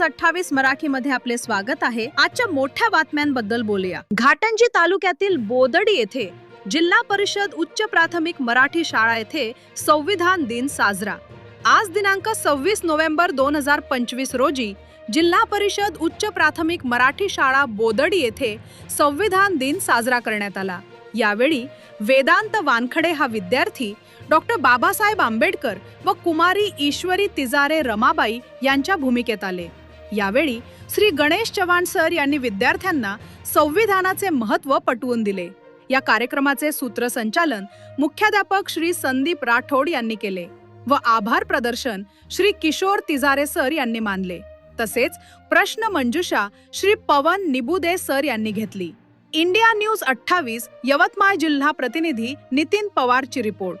News अठ्ठावीस मराठी मध्ये आपले स्वागत आहे. आजच्या मोठ्या बातम्यांबद्दल बोलूया. घाटंजी तालुक्यातील बोदडी येथे जिल्हा परिषद उच्च प्राथमिक मराठी शाळा येथे संविधान दिन साजरा. आज दिनांक सव्वीस नोव्हेंबर दोन हजार पंचवीस रोजी जिल्हा परिषद उच्च प्राथमिक मराठी शाळा बोदडी येथे संविधान दिन साजरा करण्यात आला. यावेळी वेदांत वानखडे हा विद्यार्थी डॉक्टर बाबासाहेब आंबेडकर व कुमारी ईश्वरी तिजारे रमाबाई यांच्या भूमिकेत आले. यावेळी श्री गणेश चव्हाण सर यांनी विद्यार्थ्यांना संविधानाचे महत्त्व पटवून दिले. या कार्यक्रमाचे सूत्रसंचालन मुख्याध्यापक श्री संदीप राठोड यांनी केले व आभार प्रदर्शन श्री किशोर तिजारे सर यांनी मानले. तसेच प्रश्न मंजुषा श्री पवन निबुदे सर यांनी घेतली. इंडिया न्यूज अठ्ठावीस यवतमाळ जिल्हा प्रतिनिधी नितीन पवारची रिपोर्ट.